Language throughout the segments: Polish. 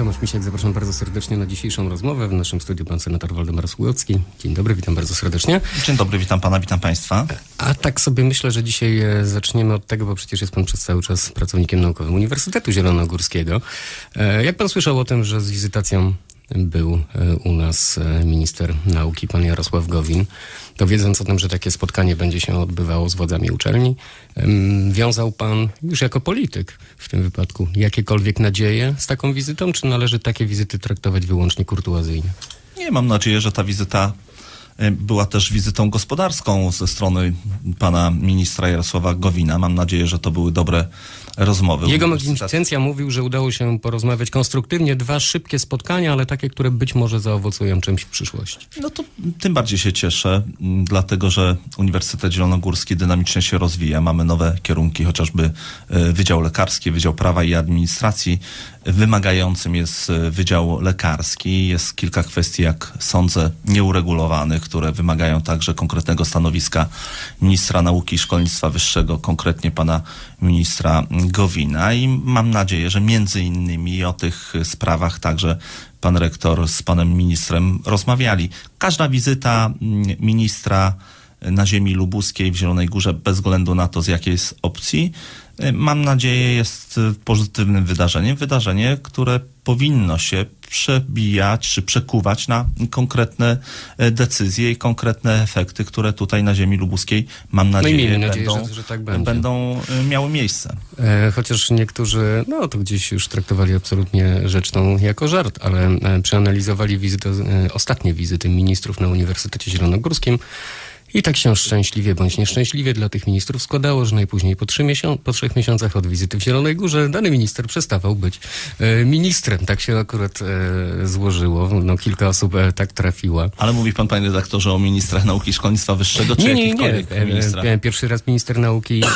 Tomasz Misiak, zapraszam bardzo serdecznie na dzisiejszą rozmowę. W naszym studiu pan senator Waldemar Sługocki. Dzień dobry, witam bardzo serdecznie. Dzień dobry, witam pana, witam państwa. A tak sobie myślę, że dzisiaj e, zaczniemy od tego, bo przecież jest pan przez cały czas pracownikiem naukowym Uniwersytetu Zielonogórskiego. E, Jak pan słyszał o tym, że z wizytacją był e, u nas e, minister nauki, pan Jarosław Gowin, to wiedząc o tym, że takie spotkanie będzie się odbywało z władzami uczelni, wiązał pan już jako polityk w tym wypadku jakiekolwiek nadzieje z taką wizytą, czy należy takie wizyty traktować wyłącznie kurtuazyjnie? Nie, mam nadzieję, że ta wizyta była też wizytą gospodarską ze strony pana ministra Jarosława Gowina. Mam nadzieję, że to były dobre rozmowy. Jego magnificencja mówił, że udało się porozmawiać konstruktywnie, dwa szybkie spotkania, ale takie, które być może zaowocują czymś w przyszłości. No to tym bardziej się cieszę, m, dlatego że Uniwersytet Zielonogórski dynamicznie się rozwija. Mamy nowe kierunki, chociażby e, Wydział Lekarski, Wydział Prawa i Administracji. Wymagającym jest e, Wydział Lekarski. Jest kilka kwestii, jak sądzę, nieuregulowanych, które wymagają także konkretnego stanowiska ministra nauki i szkolnictwa wyższego, konkretnie pana ministra Gowina. I mam nadzieję, że między innymi o tych sprawach także pan rektor z panem ministrem rozmawiali. Każda wizyta mm, ministra na ziemi lubuskiej w Zielonej Górze, bez względu na to z jakiej jest opcji, mam nadzieję jest y, pozytywnym wydarzeniem. Wydarzenie, które powinno się przebijać czy przekuwać na konkretne y, decyzje i konkretne efekty, które tutaj na ziemi lubuskiej, mam nadzieję, No miejmy nadzieję, będą, że- że tak będą y, miały miejsce. E, Chociaż niektórzy, no to gdzieś już traktowali absolutnie rzecz tą jako żart, ale e, przeanalizowali wizytę, e, ostatnie wizyty ministrów na Uniwersytecie Zielonogórskim i tak się szczęśliwie bądź nieszczęśliwie dla tych ministrów składało, że najpóźniej po, trzy miesią- po trzech miesiącach od wizyty w Zielonej Górze dany minister przestawał być e, ministrem. Tak się akurat e, złożyło. No, kilka osób e, tak trafiła. Ale mówi pan, panie redaktorze, o ministrach nauki i szkolnictwa wyższego, czy Nie, nie, nie. jakichkolwiek E, ministrach? e, Pierwszy raz minister nauki e,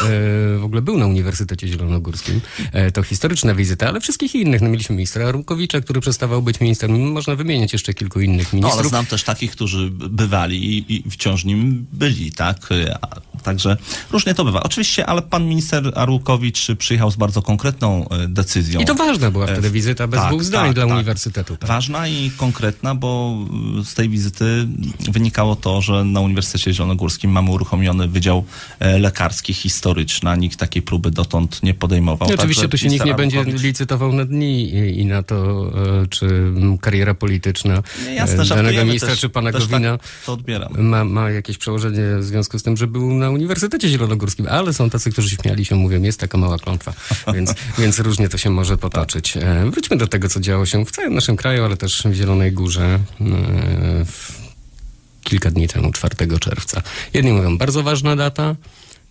w ogóle był na Uniwersytecie Zielonogórskim. E, To historyczna wizyta, ale wszystkich innych. No, mieliśmy ministra Arłukowicza, który przestawał być ministrem. Można wymienić jeszcze kilku innych No, ale ministrów. znam też takich, którzy bywali i, i wciąż nim byli, tak? A, Także różnie to bywa. Oczywiście, ale pan minister Arłukowicz przyjechał z bardzo konkretną e, decyzją. I to ważna była wtedy E, wizyta bez tak, dwóch zdań tak, dla tak. Uniwersytetu. Tak. Ważna i konkretna, bo z tej wizyty wynikało to, że na Uniwersytecie Zielonogórskim mamy uruchomiony Wydział e, Lekarski historyczny. a Nikt takiej próby dotąd nie podejmował. I oczywiście tu się nikt nie będzie licytował na dni i, na to, e, czy kariera polityczna Nie, jasne, e, danego ministra, też, czy pana Gowina Tak to odbieram. ma, ma jakieś przełożenie w związku z tym, że był na Uniwersytecie Zielonogórskim, ale są tacy, którzy śmiali się, mówią, jest taka mała klątwa, więc, więc różnie to się może potoczyć. E, Wróćmy do tego, co działo się w całym naszym kraju, ale też w Zielonej Górze e, kilka dni temu, 4 czerwca. Jedni mówią, bardzo ważna data,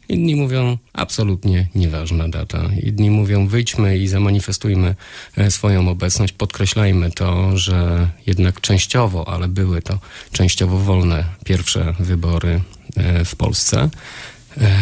Inni mówią absolutnie nieważna data. Inni mówią wyjdźmy i zamanifestujmy e, swoją obecność, podkreślajmy to, że jednak częściowo, ale były to częściowo wolne pierwsze wybory e, w Polsce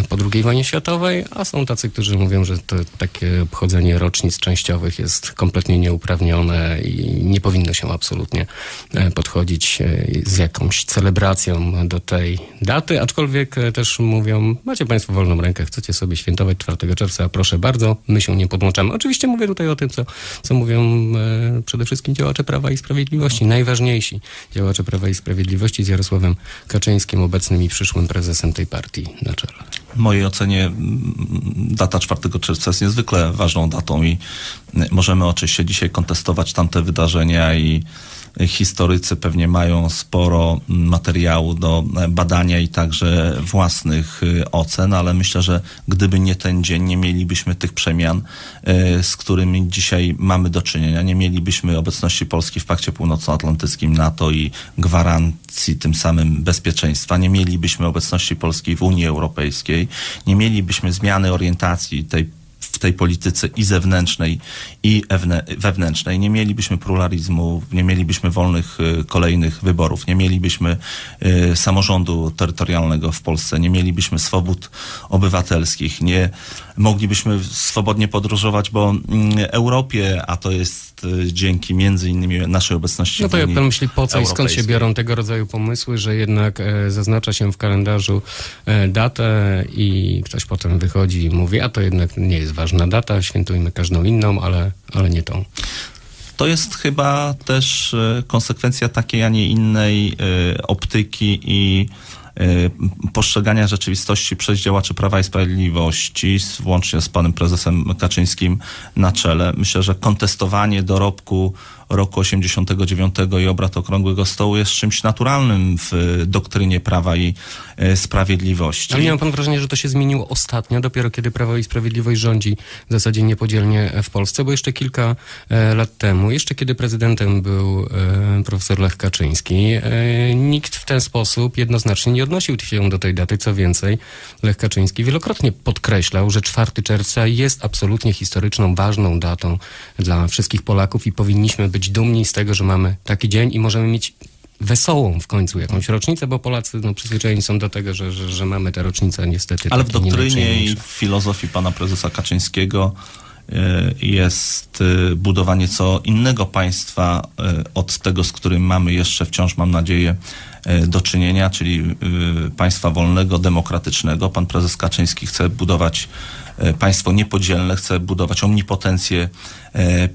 po II wojnie światowej, a są tacy, którzy mówią, że to takie obchodzenie rocznic częściowych jest kompletnie nieuprawnione i nie powinno się absolutnie e, podchodzić e, z jakąś celebracją do tej daty, aczkolwiek e, też mówią, macie Państwo wolną rękę, chcecie sobie świętować 4 czerwca, proszę bardzo, my się nie podłączamy. Oczywiście mówię tutaj o tym, co, co mówią e, przede wszystkim działacze Prawa i Sprawiedliwości, najważniejsi działacze Prawa i Sprawiedliwości z Jarosławem Kaczyńskim, obecnym i przyszłym prezesem tej partii na czele. W mojej ocenie mm, data 4 czerwca jest niezwykle ważną datą i możemy oczywiście dzisiaj kontestować tamte wydarzenia i historycy pewnie mają sporo materiału do e, badania i także własnych y, ocen, ale myślę, że gdyby nie ten dzień, nie mielibyśmy tych przemian, y, z którymi dzisiaj mamy do czynienia. Nie mielibyśmy obecności Polski w Pakcie Północnoatlantyckim NATO i gwarancji tym samym bezpieczeństwa. Nie mielibyśmy obecności Polski w Unii Europejskiej. Nie mielibyśmy zmiany orientacji tej tej polityce i zewnętrznej, i wewnętrznej. Nie mielibyśmy pluralizmu, nie mielibyśmy wolnych y, kolejnych wyborów, nie mielibyśmy y, samorządu terytorialnego w Polsce, nie mielibyśmy swobód obywatelskich, nie moglibyśmy swobodnie podróżować po mm, Europie, a to jest y, dzięki między innymi naszej obecności No to ja Unii pan myśli po co i skąd się biorą tego rodzaju pomysły, że jednak e, zaznacza się w kalendarzu e, datę i ktoś potem wychodzi i mówi, a to jednak nie jest ważna data, świętujmy każdą inną, ale, ale nie tą. To jest chyba też e, konsekwencja takiej, a nie innej e, optyki i e, postrzegania rzeczywistości przez działaczy Prawa i Sprawiedliwości, włącznie z panem prezesem Kaczyńskim na czele. Myślę, że kontestowanie dorobku roku 89 i obrad Okrągłego Stołu jest czymś naturalnym w doktrynie Prawa i e, Sprawiedliwości. Ale nie ma pan wrażenia, że to się zmieniło ostatnio, dopiero kiedy Prawo i Sprawiedliwość rządzi w zasadzie niepodzielnie w Polsce, bo jeszcze kilka e, lat temu, jeszcze kiedy prezydentem był e, profesor Lech Kaczyński, e, nikt w ten sposób jednoznacznie nie odnosił się do tej daty. Co więcej, Lech Kaczyński wielokrotnie podkreślał, że 4 czerwca jest absolutnie historyczną, ważną datą dla wszystkich Polaków i powinniśmy być dumni z tego, że mamy taki dzień i możemy mieć wesołą w końcu jakąś rocznicę, bo Polacy no, przyzwyczajeni są do tego, że, że, że mamy te rocznice niestety. Ale w doktrynie i w filozofii pana prezesa Kaczyńskiego jest y, budowanie co innego państwa y, od tego, z którym mamy jeszcze wciąż, mam nadzieję, do czynienia, czyli państwa wolnego, demokratycznego. Pan prezes Kaczyński chce budować państwo niepodzielne, chce budować omnipotencję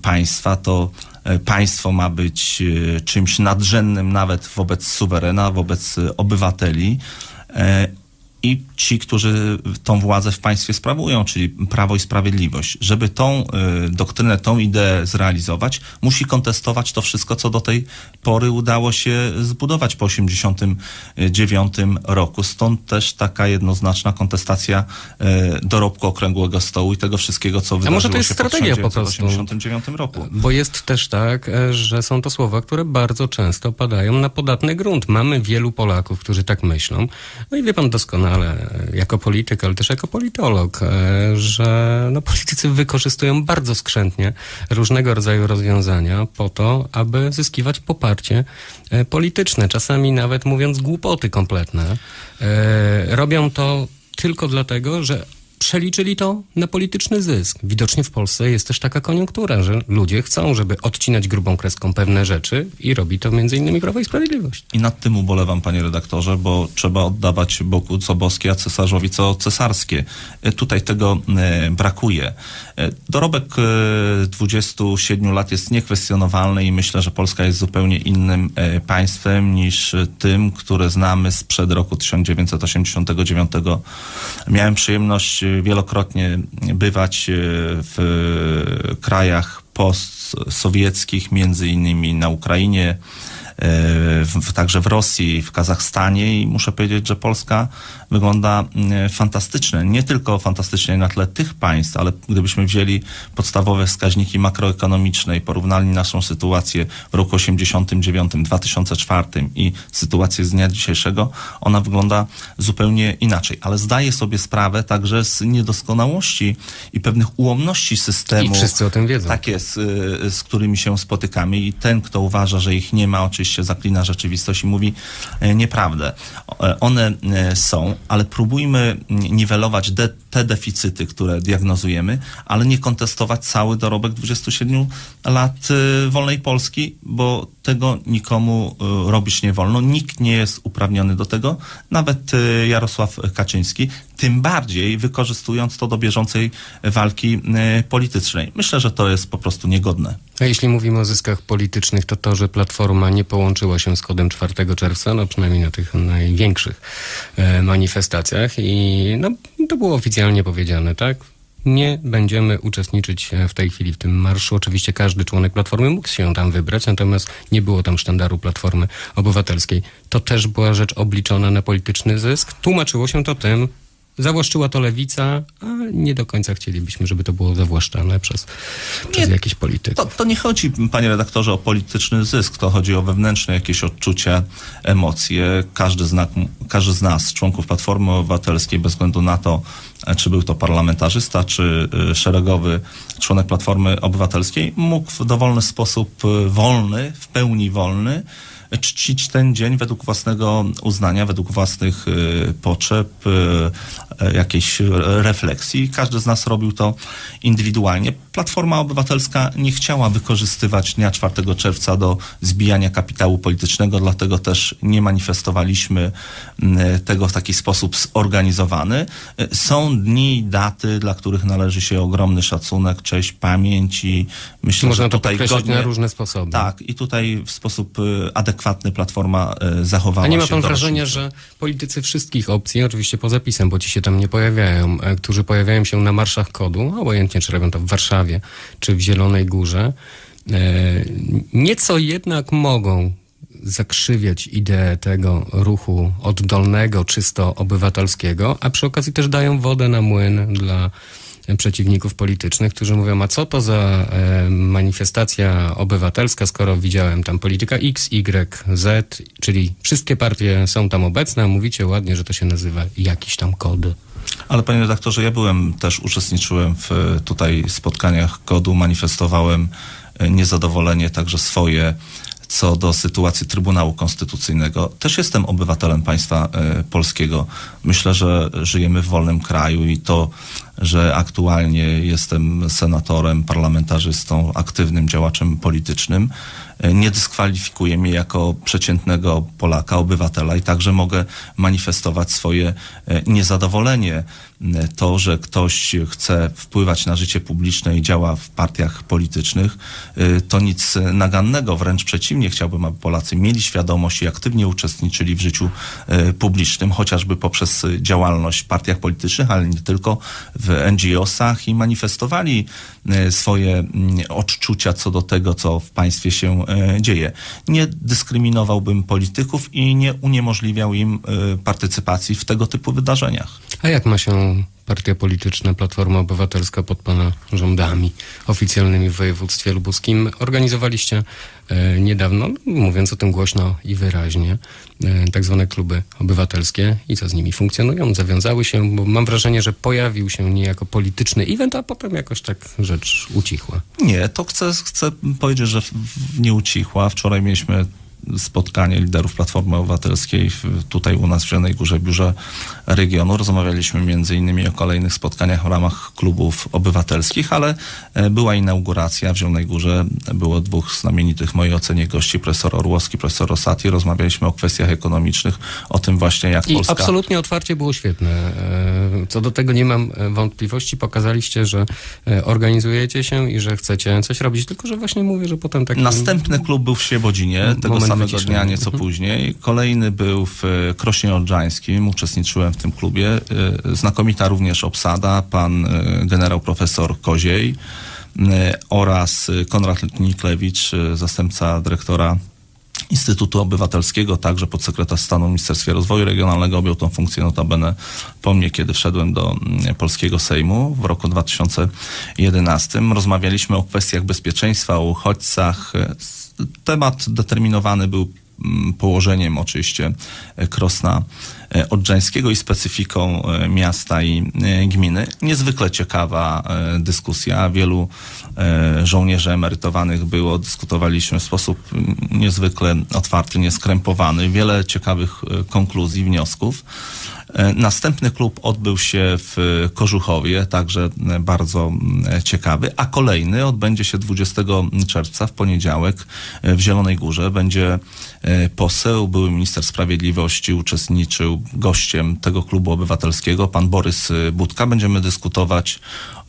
państwa. To państwo ma być czymś nadrzędnym nawet wobec suwerena, wobec obywateli. I ci, którzy tą władzę w państwie sprawują, czyli Prawo i Sprawiedliwość. Żeby tą y, doktrynę, tą ideę zrealizować, musi kontestować to wszystko, co do tej pory udało się zbudować po 1989 roku. Stąd też taka jednoznaczna kontestacja y, dorobku Okrągłego Stołu i tego wszystkiego, co wydarzyło może to jest się strategia po prostu? 1989 roku. Bo jest też tak, e, że są to słowa, które bardzo często padają na podatny grunt. Mamy wielu Polaków, którzy tak myślą. No i wie pan doskonale, e, jako polityk, ale też jako politolog, e, że no, politycy wykorzystują bardzo skrzętnie różnego rodzaju rozwiązania po to, aby zyskiwać poparcie e, polityczne. Czasami nawet mówiąc głupoty kompletne. E, Robią to tylko dlatego, że przeliczyli to na polityczny zysk. Widocznie w Polsce jest też taka koniunktura, że ludzie chcą, żeby odcinać grubą kreską pewne rzeczy i robi to innymi Prawo i Sprawiedliwość. I nad tym ubolewam, panie redaktorze, bo trzeba oddawać Bogu co boskie, a cesarzowi co cesarskie. E, Tutaj tego e, brakuje. E, Dorobek e, 27 lat jest niekwestionowalny i myślę, że Polska jest zupełnie innym państwem niż tym, które znamy sprzed roku 1989. Miałem przyjemność wielokrotnie bywać e, w krajach postsowieckich, między innymi na Ukrainie, w, także w Rosji, w Kazachstanie i muszę powiedzieć, że Polska wygląda mm, fantastycznie. Nie tylko fantastycznie na tle tych państw, ale gdybyśmy wzięli podstawowe wskaźniki makroekonomiczne i porównali naszą sytuację w roku 89, 2004 i sytuację z dnia dzisiejszego, ona wygląda zupełnie inaczej. Ale zdaję sobie sprawę także z niedoskonałości i pewnych ułomności systemu. I wszyscy o tym wiedzą. Tak jest, y, z którymi się spotykamy i ten, kto uważa, że ich nie ma, oczywiście zaklina rzeczywistość i mówi e, nieprawdę. E, One e, są, ale próbujmy niwelować de, te deficyty, które diagnozujemy, ale nie kontestować cały dorobek 27 lat wolnej Polski, bo tego nikomu robić nie wolno. Nikt nie jest uprawniony do tego, nawet Jarosław Kaczyński, tym bardziej wykorzystując to do bieżącej walki politycznej. Myślę, że to jest po prostu niegodne. A jeśli mówimy o zyskach politycznych, to to, że Platforma nie połączyła się z kodem 4 czerwca, no przynajmniej na tych największych e, manifestacjach i no, to było oficjalnie powiedziane, tak? Nie będziemy uczestniczyć w tej chwili w tym marszu. Oczywiście każdy członek Platformy mógł się tam wybrać, natomiast nie było tam sztandaru Platformy Obywatelskiej. To też była rzecz obliczona na polityczny zysk. Tłumaczyło się to tym, zawłaszczyła to lewica, a nie do końca chcielibyśmy, żeby to było zawłaszczane przez, przez Nie, jakichś polityków. To, to nie chodzi, panie redaktorze, o polityczny zysk, to chodzi o wewnętrzne jakieś odczucia, emocje. Każdy, znak, każdy z nas, członków Platformy Obywatelskiej, bez względu na to, czy był to parlamentarzysta, czy e, szeregowy członek Platformy Obywatelskiej, mógł w dowolny sposób, e, wolny, w pełni wolny, czcić ten dzień według własnego uznania, według własnych y, potrzeb, y, jakiejś refleksji. Każdy z nas robił to indywidualnie. Platforma Obywatelska nie chciała wykorzystywać dnia 4 czerwca do zbijania kapitału politycznego, dlatego też nie manifestowaliśmy tego w taki sposób zorganizowany. E, Są dni i daty, dla których należy się ogromny szacunek, cześć, pamięć i myślę, Można że to tutaj podkreślić godnie... na różne sposoby. Tak, i tutaj w sposób y, adekwatny Platforma zachowała A nie ma się pan wrażenia, że politycy wszystkich opcji, oczywiście poza pisem, bo ci się tam nie pojawiają, e, którzy pojawiają się na marszach kodu, obojętnie czy robią to w Warszawie, czy w Zielonej Górze, e, nieco jednak mogą zakrzywiać ideę tego ruchu oddolnego, czysto obywatelskiego, a przy okazji też dają wodę na młyn dla przeciwników politycznych, którzy mówią, a co to za e, manifestacja obywatelska, skoro widziałem tam polityka X, Y, Z, czyli wszystkie partie są tam obecne, a mówicie ładnie, że to się nazywa jakiś tam kod. Ale panie redaktorze, ja byłem też, uczestniczyłem w tutaj spotkaniach kodu, manifestowałem y, niezadowolenie także swoje co do sytuacji Trybunału Konstytucyjnego. Też jestem obywatelem państwa y, polskiego. Myślę, że żyjemy w wolnym kraju i to, że aktualnie jestem senatorem, parlamentarzystą, aktywnym działaczem politycznym, y, nie dyskwalifikuje mnie jako przeciętnego Polaka, obywatela i także mogę manifestować swoje y, niezadowolenie. Y, To, że ktoś chce wpływać na życie publiczne i działa w partiach politycznych, to nic nagannego, wręcz przeciwnie chciałbym, aby Polacy mieli świadomość i aktywnie uczestniczyli w życiu publicznym, chociażby poprzez działalność w partiach politycznych, ale nie tylko w NGO-sach i manifestowali y, swoje mm, odczucia co do tego, co w państwie się y, dzieje. Nie dyskryminowałbym polityków i nie uniemożliwiał im y, partycypacji w tego typu wydarzeniach. A jak ma się partia polityczna Platforma Obywatelska pod pana rządami oficjalnymi w województwie lubuskim? Organizowaliście e, niedawno, mówiąc o tym głośno i wyraźnie, e, tak zwane kluby obywatelskie i co z nimi funkcjonują, zawiązały się, bo mam wrażenie, że pojawił się niejako polityczny event, a potem jakoś tak rzecz ucichła. Nie, to chcę, chcę powiedzieć, że nie ucichła. Wczoraj mieliśmy spotkanie liderów Platformy Obywatelskiej tutaj u nas w Zielonej Górze, biurze regionu. Rozmawialiśmy między innymi o kolejnych spotkaniach w ramach klubów obywatelskich, ale e, była inauguracja w Zielonej Górze. Było dwóch znamienitych w mojej ocenie gości, profesor Orłowski, profesor Rosati. Rozmawialiśmy o kwestiach ekonomicznych, o tym właśnie jak I Polska... absolutnie otwarcie było świetne. E, Co do tego nie mam e, wątpliwości. Pokazaliście, że organizujecie się i że chcecie coś robić, tylko że właśnie mówię, że potem taki... Następny klub był w Świebodzinie, tego Moment samego dnia, nieco później. Kolejny był w e, Krośnie Odrzańskim, uczestniczyłem w tym klubie. E, Znakomita również obsada, pan e, generał profesor Koziej oraz Konrad Niklewicz, zastępca dyrektora Instytutu Obywatelskiego, także podsekretarz stanu w Ministerstwie Rozwoju Regionalnego objął tą funkcję notabene po mnie, kiedy wszedłem do mm, polskiego Sejmu w roku 2011. Rozmawialiśmy o kwestiach bezpieczeństwa, o uchodźcach. Temat determinowany był mm, położeniem oczywiście e, Krosna Odrzańskiego i specyfiką e, miasta i e, gminy. Niezwykle ciekawa e, dyskusja. Wielu e, żołnierzy emerytowanych było. Dyskutowaliśmy w sposób mm, niezwykle otwarty, nieskrępowany. Wiele ciekawych e, konkluzji, wniosków. E, Następny klub odbył się w Kożuchowie, także e, bardzo mm, ciekawy, a kolejny odbędzie się 20 czerwca w poniedziałek e, w Zielonej Górze. Będzie e, poseł, były minister sprawiedliwości, uczestniczył gościem tego klubu obywatelskiego, pan Borys Budka. Będziemy dyskutować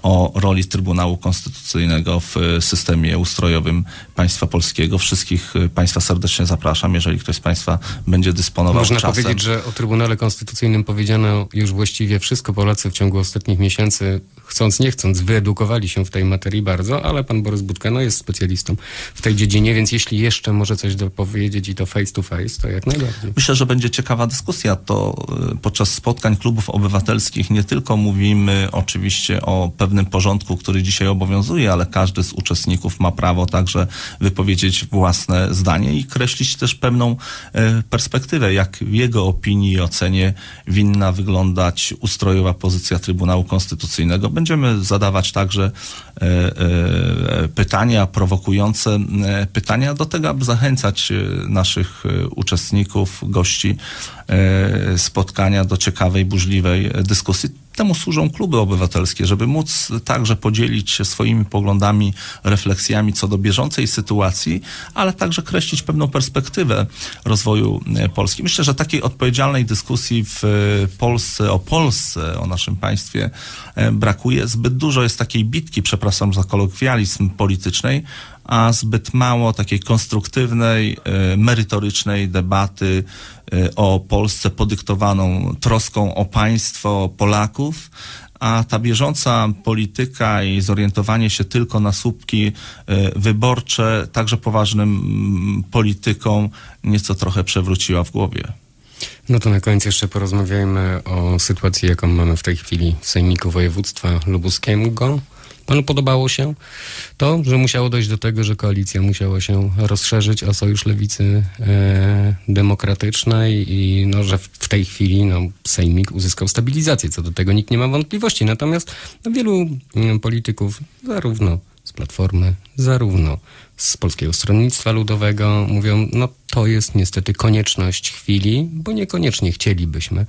o roli Trybunału Konstytucyjnego w e, systemie ustrojowym państwa polskiego. Wszystkich e, państwa serdecznie zapraszam, jeżeli ktoś z państwa będzie dysponował Można czasem. powiedzieć, że o Trybunale Konstytucyjnym powiedziano już właściwie wszystko. Polacy w ciągu ostatnich miesięcy, chcąc nie chcąc, wyedukowali się w tej materii bardzo, ale pan Borys Budka no, jest specjalistą w tej dziedzinie, więc jeśli jeszcze może coś do powiedzieć i to face to face, to jak najbardziej. Myślę, że będzie ciekawa dyskusja. To y, podczas spotkań klubów obywatelskich nie tylko mówimy oczywiście o pewnym porządku, który dzisiaj obowiązuje, ale każdy z uczestników ma prawo także wypowiedzieć własne zdanie i kreślić też pewną y, perspektywę, jak w jego opinii i ocenie winna wyglądać ustrojowa pozycja Trybunału Konstytucyjnego. Będziemy zadawać także e, e, pytania, prowokujące e, pytania do tego, aby zachęcać e, naszych e, uczestników, gości e, spotkania do ciekawej, burzliwej e, dyskusji. Temu służą kluby obywatelskie, żeby móc także podzielić się swoimi poglądami, refleksjami co do bieżącej sytuacji, ale także kreślić pewną perspektywę rozwoju e, Polski. Myślę, że takiej odpowiedzialnej dyskusji w e, Polsce, o Polsce, o naszym państwie e, brakuje. Zbyt dużo jest takiej bitki, przepraszam za kolokwializm politycznej, a zbyt mało takiej konstruktywnej, e, merytorycznej debaty e, o Polsce podyktowaną troską o państwo, Polaków, a ta bieżąca polityka i zorientowanie się tylko na słupki e, wyborcze także poważnym mm, politykom nieco trochę przewróciła w głowie. No to na koniec jeszcze porozmawiajmy o sytuacji, jaką mamy w tej chwili w Sejmiku Województwa Lubuskiego. Panu podobało się to, że musiało dojść do tego, że koalicja musiała się rozszerzyć o Sojusz Lewicy e, Demokratycznej i no, że w, tej chwili no, Sejmik uzyskał stabilizację. Co do tego nikt nie ma wątpliwości. Natomiast no, wielu mm, polityków, zarówno z Platformy, zarówno z Polskiego Stronnictwa Ludowego mówią, no to jest niestety konieczność chwili, bo niekoniecznie chcielibyśmy,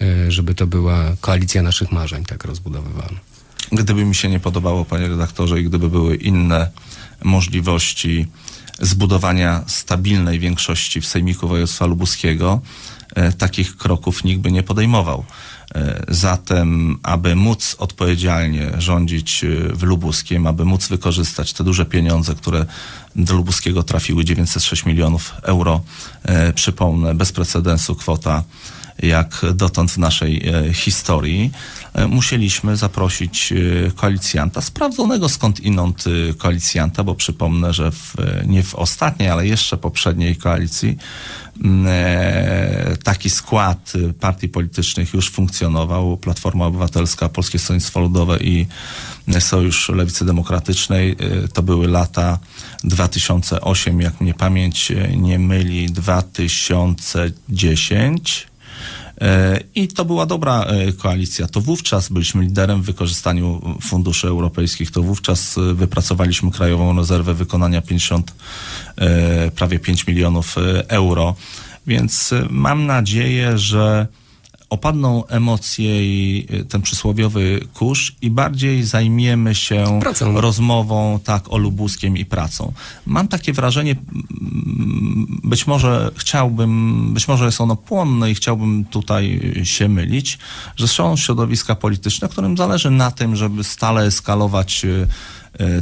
e, żeby to była koalicja naszych marzeń tak rozbudowywana. Gdyby mi się nie podobało, panie redaktorze, i gdyby były inne możliwości zbudowania stabilnej większości w Sejmiku Województwa Lubuskiego, e, takich kroków nikt by nie podejmował. E, Zatem, aby móc odpowiedzialnie rządzić e, w Lubuskiem, aby móc wykorzystać te duże pieniądze, które do Lubuskiego trafiły 906 milionów euro, przypomnę, bez precedensu kwota jak dotąd w naszej e, historii, e, musieliśmy zaprosić e, koalicjanta, sprawdzonego skąd inąd koalicjanta, bo przypomnę, że w, nie w ostatniej, ale jeszcze poprzedniej koalicji taki skład partii politycznych już funkcjonował. Platforma Obywatelska, Polskie Stronnictwo Ludowe i Sojusz Lewicy Demokratycznej. To były lata 2008, jak mnie pamięć nie myli, 2010. E, I to była dobra e, koalicja. To wówczas byliśmy liderem w wykorzystaniu funduszy europejskich. To wówczas e, wypracowaliśmy krajową rezerwę wykonania 50, e, prawie 5 milionów euro. Więc mam nadzieję, że opadną emocje i e, ten przysłowiowy kurz i bardziej zajmiemy się Pracą. rozmową tak o Lubuskiem i pracą. Mam takie wrażenie, być może chciałbym, być może jest ono płonne i chciałbym tutaj się mylić, że są środowiska polityczne, którym zależy na tym, żeby stale eskalować e,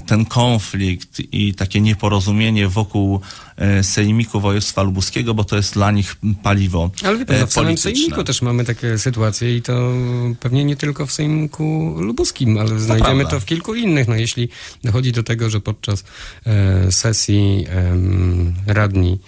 ten konflikt i takie nieporozumienie wokół e, Sejmiku Województwa Lubuskiego, bo to jest dla nich paliwo Ale wie pan, e, no w samym. Sejmiku też mamy takie sytuacje i to pewnie nie tylko w Sejmiku Lubuskim, ale znajdziemy prawda. to w kilku innych. No jeśli dochodzi do tego, że podczas e, sesji radni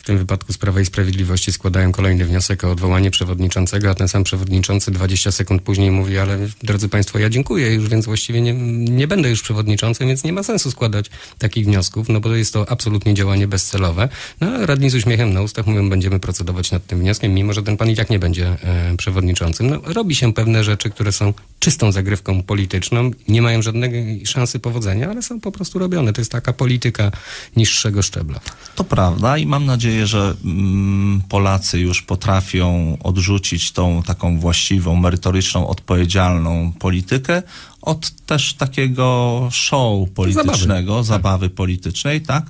w tym wypadku z Prawa i Sprawiedliwości składają kolejny wniosek o odwołanie przewodniczącego, a ten sam przewodniczący 20 sekund później mówi, ale drodzy Państwo, ja dziękuję już, więc właściwie nie, nie będę już przewodniczącym, więc nie ma sensu składać takich wniosków, no bo jest to absolutnie działanie bezcelowe. No a radni z uśmiechem na ustach mówią, będziemy procedować nad tym wnioskiem, mimo że ten pan i tak nie będzie e, przewodniczącym. No, robi się pewne rzeczy, które są czystą zagrywką polityczną, nie mają żadnej szansy powodzenia, ale są po prostu robione. To jest taka polityka niższego szczebla. To prawda i mam nadzieję, że mm, Polacy już potrafią odrzucić tą taką właściwą, merytoryczną, odpowiedzialną politykę od też takiego show politycznego, zabawy, politycznej, tak?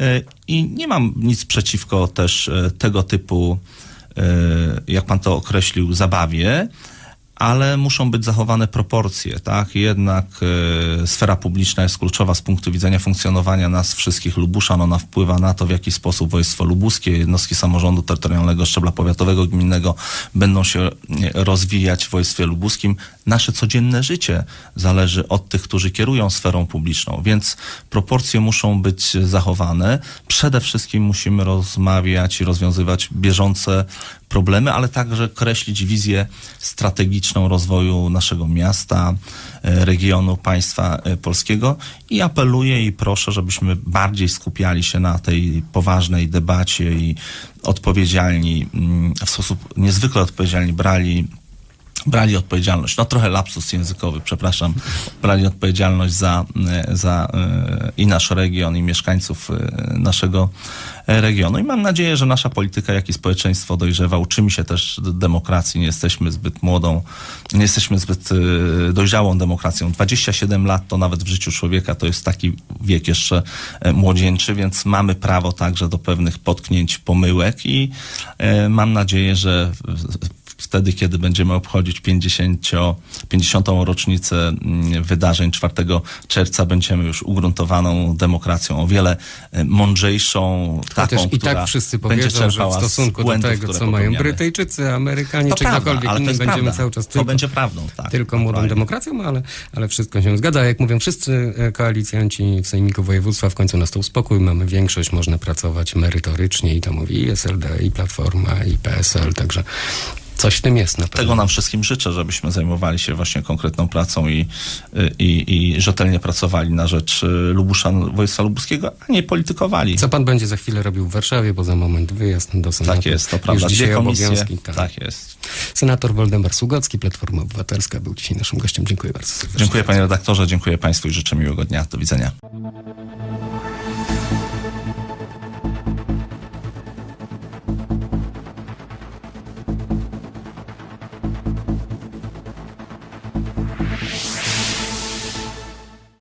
E, I nie mam nic przeciwko też e, tego typu, e, jak pan to określił, zabawie, ale muszą być zachowane proporcje, tak? Jednak e, sfera publiczna jest kluczowa z punktu widzenia funkcjonowania nas wszystkich Lubuszan. Ona wpływa na to, w jaki sposób województwo lubuskie, jednostki samorządu terytorialnego, szczebla powiatowego, gminnego będą się rozwijać w województwie lubuskim. Nasze codzienne życie zależy od tych, którzy kierują sferą publiczną, więc proporcje muszą być zachowane. Przede wszystkim musimy rozmawiać i rozwiązywać bieżące problemy, ale także kreślić wizję strategiczną rozwoju naszego miasta, e, regionu, państwa e, polskiego. I apeluję i proszę, żebyśmy bardziej skupiali się na tej poważnej debacie i odpowiedzialni, mm, w sposób niezwykle odpowiedzialni brali brali odpowiedzialność, no trochę lapsus językowy, przepraszam, brali odpowiedzialność za, e, za e, i nasz region, i mieszkańców e, naszego regionu. I mam nadzieję, że nasza polityka, jak i społeczeństwo dojrzewa. Uczymy się też demokracji, nie jesteśmy zbyt młodą, nie jesteśmy zbyt dojrzałą demokracją. 27 lat to nawet w życiu człowieka to jest taki wiek jeszcze młodzieńczy, więc mamy prawo także do pewnych potknięć, pomyłek i mam nadzieję, że wtedy, kiedy będziemy obchodzić 50, 50. rocznicę mm, wydarzeń 4 czerwca, będziemy już ugruntowaną demokracją, o wiele e, mądrzejszą, taką, Chociaż i która tak wszyscy będzie powiedzą, że w stosunku do tego, co mają. Brytyjczycy, Amerykanie, To czy prawda, ktokolwiek inny, będziemy prawda. cały czas To tylko, będzie prawdą, tak. tylko młodą naturalnie. demokracją, ale, ale wszystko się zgadza. Jak mówią wszyscy e, koalicjanci w Sejmiku Województwa, w końcu nastał spokój, mamy większość, można pracować merytorycznie i to mówi i SLD, i Platforma, i PSL, także coś w tym jest na pewno. Tego nam wszystkim życzę, żebyśmy zajmowali się właśnie konkretną pracą i, i, i rzetelnie pracowali na rzecz y, Lubusza, województwa lubuskiego, a nie politykowali. Co pan będzie za chwilę robił w Warszawie, bo za moment wyjazd do Senatu. Tak jest, to prawda. Już dzisiaj obowiązki. Tak. Tak jest. Senator Woldemar Sługocki, Platforma Obywatelska, był dzisiaj naszym gościem. Dziękuję bardzo serdecznie. Dziękuję panie redaktorze, dziękuję państwu i życzę miłego dnia. Do widzenia.